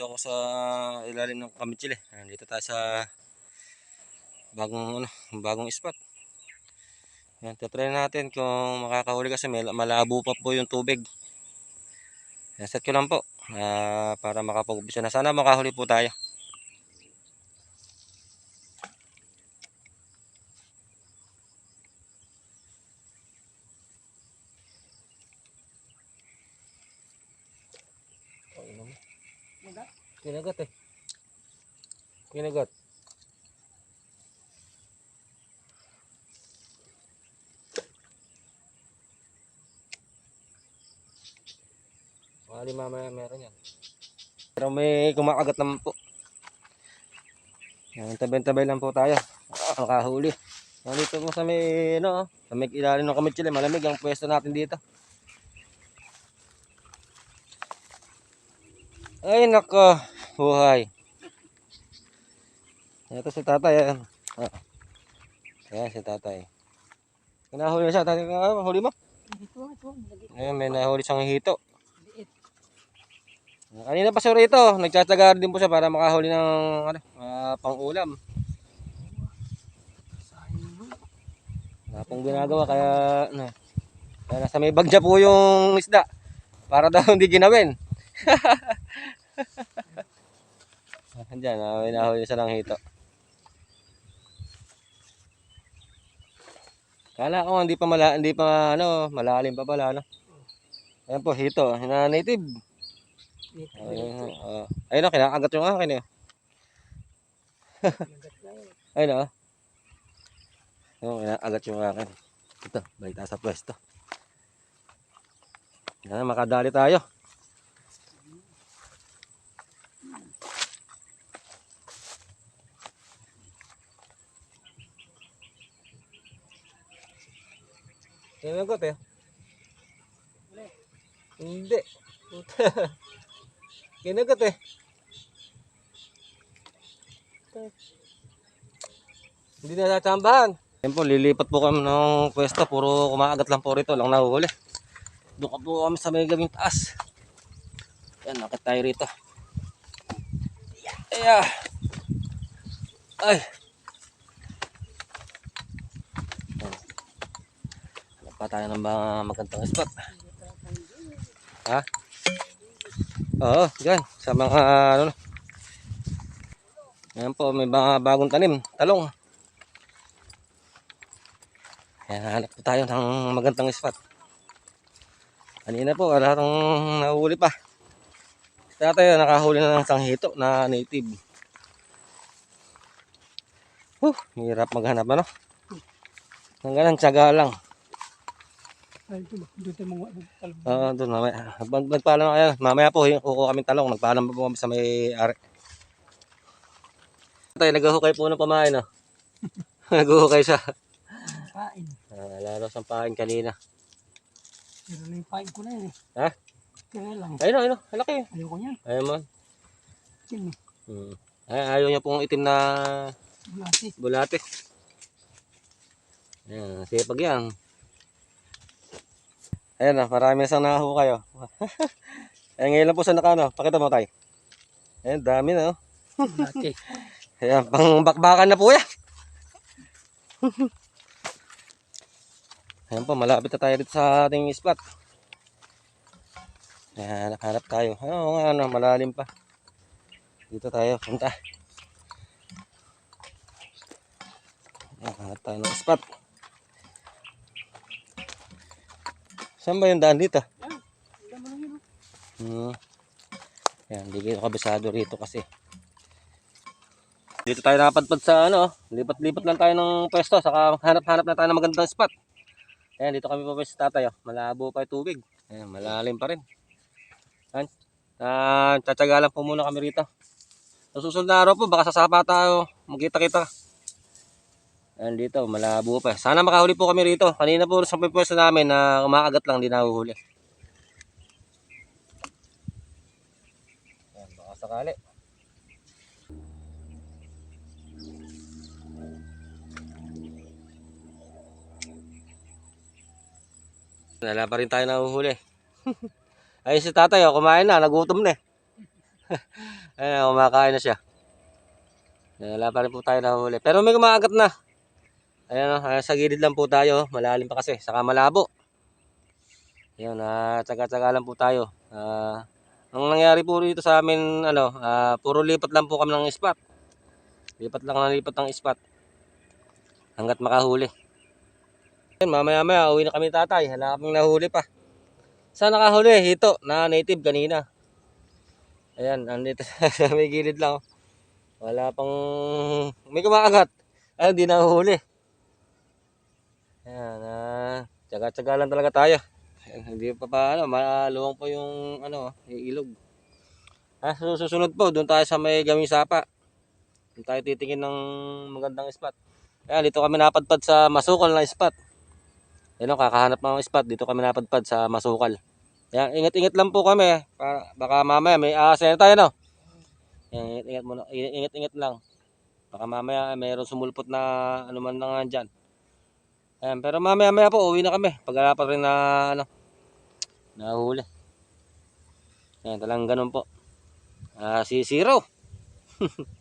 Dito ako sa ilalim ng Kamichile. Ayan, Dito tayo sa bagong ano, bagong spot. Yan, tatry natin kung makakahuli kasi malabo pa po yung tubig. Yan, set ko lang po ah, para makapag-umpisa na. Sana makahuli po tayo. Oh, ino mo. Kinagat eh. Kinagat. Mali mamaya meron yan. Pero may kumakagat naman po. Yan, tabay-tabay lang po tayo. Ah, makahuli. Yan, dito po sa may, ano, sa may ilalim ng kamitsili. Malamig ang pwesto natin dito. Ay, nako. Buhay. Ito si tatay. Ayan. Ah. Ayan si tatay. Kinahuli na siya. Tatay, ah, huli mo? Ito, ito. Ayan, may nahuli siyang hito. Kanina pa siya rito, nagtsatsaga din po siya para makahuli ng ano, ah, pang-ulam. Wala pong ginagawa kaya ano, kaya nasa may bagja po yung isda para daw hindi ginawin. Diyan, ah, may nahuli siya ng hito. Kala ko hindi pa mala, hindi pa ano, malalim pa pala ano. Ayan po hito, na native. Dito, Ayun, dito. uh, ayun o, kinakagat yung akin eh. Ayun o. Yung kinakagat yung akin. Ito, balik tayo sa pwesto. Yan, makadali tayo. Kinagot eh. Hindi. Kinagot eh. Hindi na natsambahan. Yan po, lilipat po kami ng pwesto. Puro kumaagat lang po rito. Lang nahuhuli. Doon ka po kami sa may gabing taas. Yan, nakit tayo rito. Ay, Ay. Yan. Hanap pa tayo ng mga magandang spot. Ha? Oo, dyan. Sa mga ano na. Ayan po, may mga bagong tanim. Talong. Ayan, hanap po tayo ng magandang spot. Kanina po, wala itong nahuli pa. Kaya tayo nakahuli na ng sanghito na native. Huh, hirap maghanap ano. Ang ganang tsaga lang. Ay, ba? Doon tayo mga talong. Oo, doon mamaya. Mag nagpaalam na kayo. Mamaya po, kukuha kami talong. Nagpaalam pa po kami sa may ari. Tayo, naghahukay po ng pamain, no? naghahukay siya. Kain. Ah, lalo sa pain kanina. Pero na yung pain ko na yun eh. Ha? Kaya lang. Ayun, ayun, halaki. Ayoko niyan. Ayun man. Yan eh. Hmm. Ay, ayaw niya pong itim na Bulati. bulate. Ayan, sipag yan. Ayan na, marami na siyang nakahukay, oh. Ayan, ngayon lang po siya naka, ano, pakita mo tayo. Ayan, dami na, oh. Bulati. Ayan, pang bakbakan na po yan. Ayan po, malapit na tayo dito sa ating spot. Ayan, hanap tayo. Oo nga, ano, malalim pa. Dito tayo, punta. Ayan, hanap tayo ng spot. Saan ba yung daan dito? Yan. Oh. Hmm. Ayan, hindi ko kabisado rito kasi. Dito tayo nakapadpad sa ano, lipat-lipat lang tayo ng pwesto, saka hanap-hanap na tayo ng magandang spot. Ayan, dito kami pa sa tatay, oh. malabo pa yung tubig. Ayan, malalim pa rin. Ayan, ah, tsatsaga lang po muna kami rito. Sa susunod na araw po, baka sasapa tayo, magkita-kita. Ayan dito, malabo pa. Sana makahuli po kami rito. Kanina po sa pwesto namin na umakagat lang, di nahuhuli. Ayan, baka sakali. Wala pa rin tayo nahuhuli. Ayun si tatay, oh, kumain na, nagutom na eh. Ayan, kumakain na siya. Wala pa rin po tayo nahuli. Pero may kumakagat na. Ayan, ayan, sa gilid lang po tayo. Malalim pa kasi, saka malabo. Ayan, ah, tsaga-tsaga lang po tayo. Ah, ang nangyari po rito sa amin, ano, ah, puro lipat lang po kami ng spot. Lipat lang ng lipat ng spot. Hanggat makahuli. Ayan, mamaya-maya, uwi na kami tatay. Hala kaming nahuli pa. Saan nakahuli? Hito, na native kanina. Ayan, andito sa may gilid lang. Wala pang... May kumakagat. Ay, hindi nahuhuli. Ayan, ah, tsaga-tsaga lang talaga tayo. Ayan, hindi pa pa, ano, maluwang po yung, ano, ilog. Ah, susunod po, doon tayo sa may gaming sapa. Doon tayo titingin ng magandang spot. Ayan, dito kami napadpad sa masukal na spot. Ayan, oh, kakahanap ng spot. Dito kami napadpad sa masukal. Ayan, ingat-ingat lang po kami. Para, baka mamaya may aasen tayo, no? Ayan, ingat-ingat muna. Ingat-ingat lang. Baka mamaya mayroon sumulpot na ano man na nga dyan. Ayan, pero mamaya-maya po, uwi na kami. Pag pa rin na, ano, nahuli. Ayan, talang ganun po. Ah, si Zero.